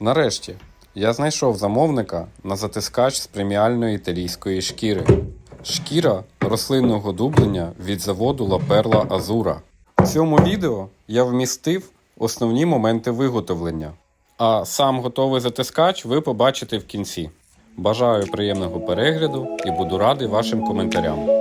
Нарешті, я знайшов замовника на затискач з преміальної італійської шкіри. Шкіра рослинного дублення від заводу Лаперла Азура. У В цьому відео я вмістив основні моменти виготовлення, а сам готовий затискач ви побачите в кінці. Бажаю приємного перегляду і буду радий вашим коментарям.